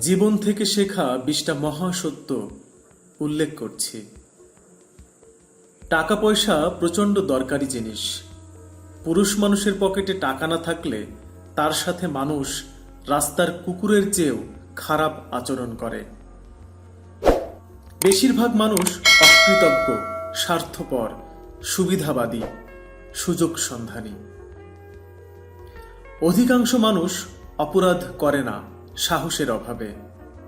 জীবন থেকে শেখা বিশটা মহাসত্য উল্লেখ করছি। টাকা পয়সা প্রচণ্ড দরকারি জিনিস। পুরুষ মানুষের পকেটে টাকা না থাকলে তার সাথে মানুষ রাস্তার কুকুরের চেয়েও খারাপ আচরণ করে। বেশিরভাগ মানুষ অকৃতজ্ঞ, স্বার্থপর, সুবিধাবাদী সুযোগ সন্ধানী অধিকাংশ মানুষ অপরাধ করে না। সাহসের অভাবে।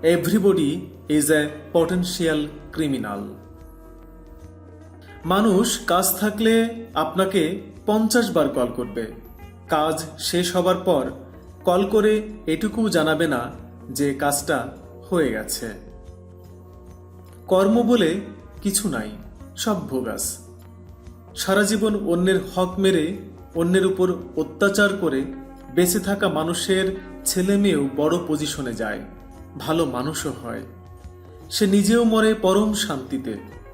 Everybody is a potential criminal মানুষ কাজ থাকলে আপনাকে পঞ্চাশ বার কল করবে। কাজ শেষ হবার পর কল করে এটুকু জানাবে না যে কাজটা হয়ে গেছে। কর্ম বলে কিছু নাই, সব ভোগাস। সারা জীবন অন্যের হক মেরে অন্যের উপর অত্যাচার করে বেঁচে থাকা মানুষের ছেলে মেয়েও বড় পজিশনে যায়, ভালো মানুষও হয়। সে নিজেও মরে পরম শান্তিতে,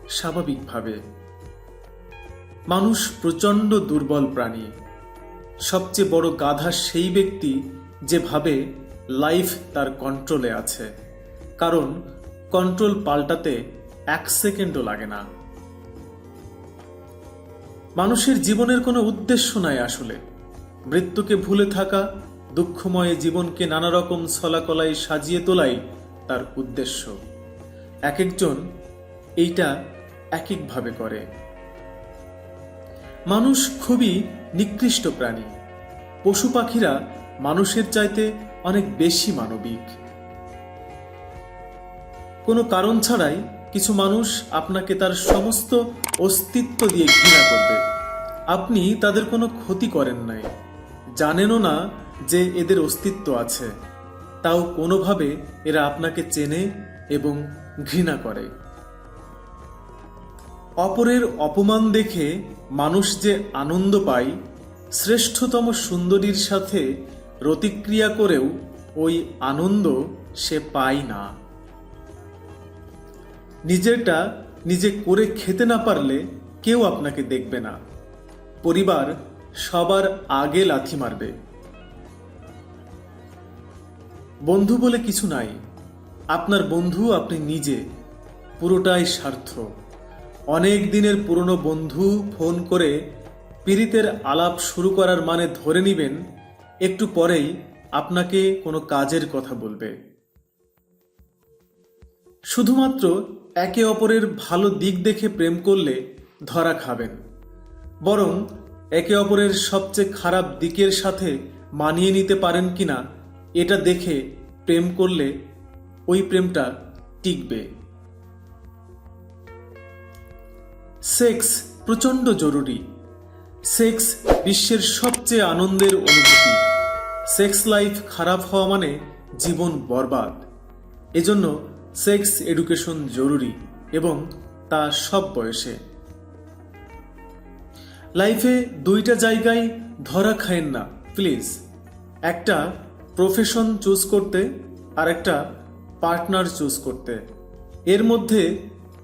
স্বাভাবিকভাবে। মানুষ প্রচণ্ড দুর্বল প্রাণী। সবচেয়ে বড় গাধা সেই ব্যক্তি যে ভাবে লাইফ তার কন্ট্রোলে আছে। কারণ কন্ট্রোল পাল্টাতে এক সেকেন্ডও লাগে না। মানুষের জীবনের কোনো উদ্দেশ্য নাই আসলে। মৃত্যুকে ভুলে থাকা দুঃখময় জীবনকে নানা রকম ছলাকলাই সাজিয়ে তোলাই তার উদ্দেশ্য। এক একজন এইটা এক একভাবে করে। মানুষ খুবই নিকৃষ্ট প্রাণী। পশু পাখিরা মানুষের চাইতে অনেক বেশি মানবিক। কোনো কারণ ছাড়াই কিছু মানুষ আপনাকে তার সমস্ত অস্তিত্ব দিয়ে ঘৃণা করবে। আপনি তাদের কোনো ক্ষতি করেন নাই। জানেনও না যে এদের অস্তিত্ব আছে, তাও কোনোভাবে এরা আপনাকে চেনে এবং ঘৃণা করে। অপরের অপমান দেখে মানুষ যে আনন্দ পায়, শ্রেষ্ঠতম সুন্দরীর সাথে প্রতিক্রিয়া করেও ওই আনন্দ সে পায় না। নিজেরটা নিজে করে খেতে না পারলে কেউ আপনাকে দেখবে না। পরিবার সবার আগে লাথি মারবে। বন্ধু বলে কিছু নাই। আপনার বন্ধু আপনি নিজে। পুরোটাই স্বার্থ। অনেক দিনের পুরনো বন্ধু ফোন করে পীড়িতের আলাপ শুরু করার মানে ধরে নিবেন, একটু পরেই আপনাকে কোনো কাজের কথা বলবে। শুধুমাত্র একে অপরের ভালো দিক দেখে প্রেম করলে ধরা খাবেন। বরং একে অপরের সবচেয়ে খারাপ দিকের সাথে মানিয়ে নিতে পারেন কিনা এটা দেখে প্রেম করলে ওই প্রেমটা টিকবে। সেক্স প্রচণ্ড জরুরি। সেক্স বিশ্বের সবচেয়ে আনন্দের অনুভূতি। সেক্স লাইফ খারাপ হওয়া মানে জীবন বরবাদ। এজন্য সেক্স এডুকেশন জরুরি এবং তা সব বয়সে। লাইফে দুইটা জায়গায় ধরা খায়েন না, প্লিজ। একটা প্রফেশন চুজ করতে আর একটা পার্টনার চুজ করতে। এর মধ্যে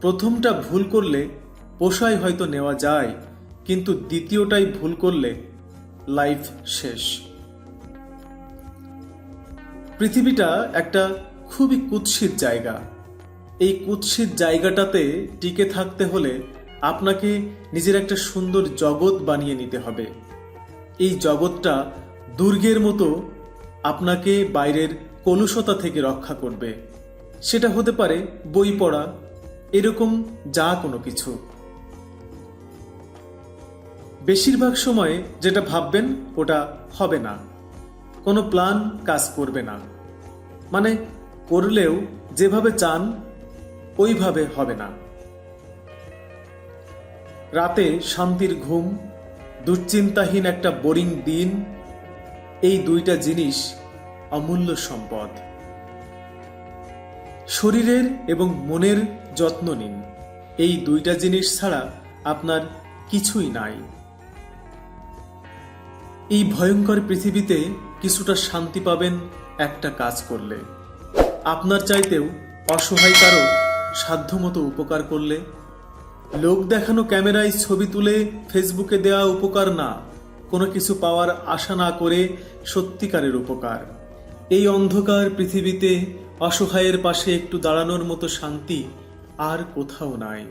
প্রথমটা ভুল করলে পোষায় হয়তো নেওয়া যায়, কিন্তু দ্বিতীয়টাই ভুল করলে লাইফ শেষ। পৃথিবীটা একটা খুবই কুৎসিত জায়গা। এই কুৎসিত জায়গাটাতে টিকে থাকতে হলে আপনাকে নিজের একটা সুন্দর জগৎ বানিয়ে নিতে হবে। এই জগৎটা দুর্গের মতো আপনাকে বাইরের কলুষতা থেকে রক্ষা করবে। সেটা হতে পারে বই পড়া, এরকম যা কোনো কিছু। বেশিরভাগ সময়ে যেটা ভাববেন ওটা হবে না। কোনো প্ল্যান কাজ করবে না। মানে করলেও যেভাবে চান, ওইভাবে হবে না। রাতে শান্তির ঘুম, দুশ্চিন্তাহীন একটা বোরিং দিন এই দুইটা জিনিস অমূল্য সম্পদ। শরীরের এবং মনের যত্ন নিন। এই দুইটা জিনিস ছাড়া আপনার কিছুই নাই। এই ভয়ঙ্কর পৃথিবীতে কিছুটা শান্তি পাবেন একটা কাজ করলে। আপনার চাইতেও অসহায় কারও সাধ্যমতো উপকার করলে। লোক দেখানো ক্যামেরায় ছবি তুলে ফেসবুকে দেওয়া উপকার না। কোনো কিছু পাওয়ার আশা না করে সত্যিকারের উপকার। এই অন্ধকার পৃথিবীতে অসহায়ের পাশে একটু দাঁড়ানোর মতো শান্তি আর কোথাও নাই।